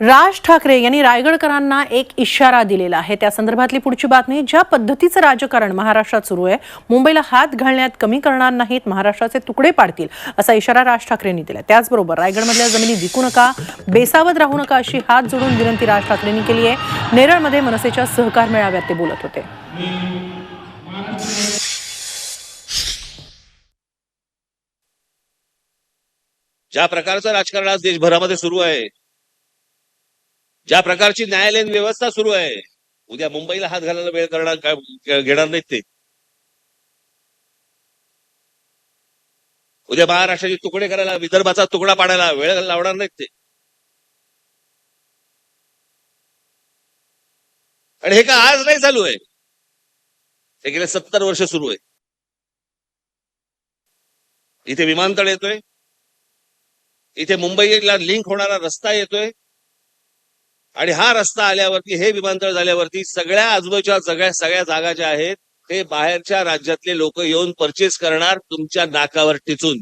राज ठाकरे यांनी रायगडकरांना एक इशारा दिलेला आहे. त्या संदर्भातली पुढची बातमी ज्या पद्धतीचं राजकारण महाराष्ट्रात सुरू आहे मुंबईला हात घालण्यात कमी करणार नाहीत महाराष्ट्राचे तुकडे पाडतील असा इशारा राज ठाकरेंनी दिला त्याचबरोबर रायगडमधल्या जमिनी विकू नका बेसावध राहू नका अशी हात जोडून विनंती राज ठाकरेंनी केली आहे. नेरळमध्ये मनसेच्या सहकार मेळाव्यात ते बोलत होते. ज्या प्रकारचं राजकारण आज देशभरामध्ये सुरू आहे ज्या प्रकारची न्यायालयीन व्यवस्था सुरू आहे उद्या मुंबईला हात घालायला वेळ करणार काय घेणार नाहीत ते. उद्या महाराष्ट्राचे तुकडे करायला विदर्भाचा तुकडा पाडायला वेळ लावणार नाहीत ते. आणि हे का आज नाही चालू आहे? हे गेले सत्तर वर्ष सुरू आहे. इथे विमानतळ येतोय. इथे मुंबईला लिंक होणारा रस्ता येतोय. आणि हा रस्ता आल्यावरती हे विमानतळ झाल्यावरती सगळ्या आजूबाजूच्या सगळ्या सगळ्या जागा ज्या आहेत ते बाहेरच्या राज्यातले लोक येऊन परचेस करणार तुमच्या नाकावर टिचून.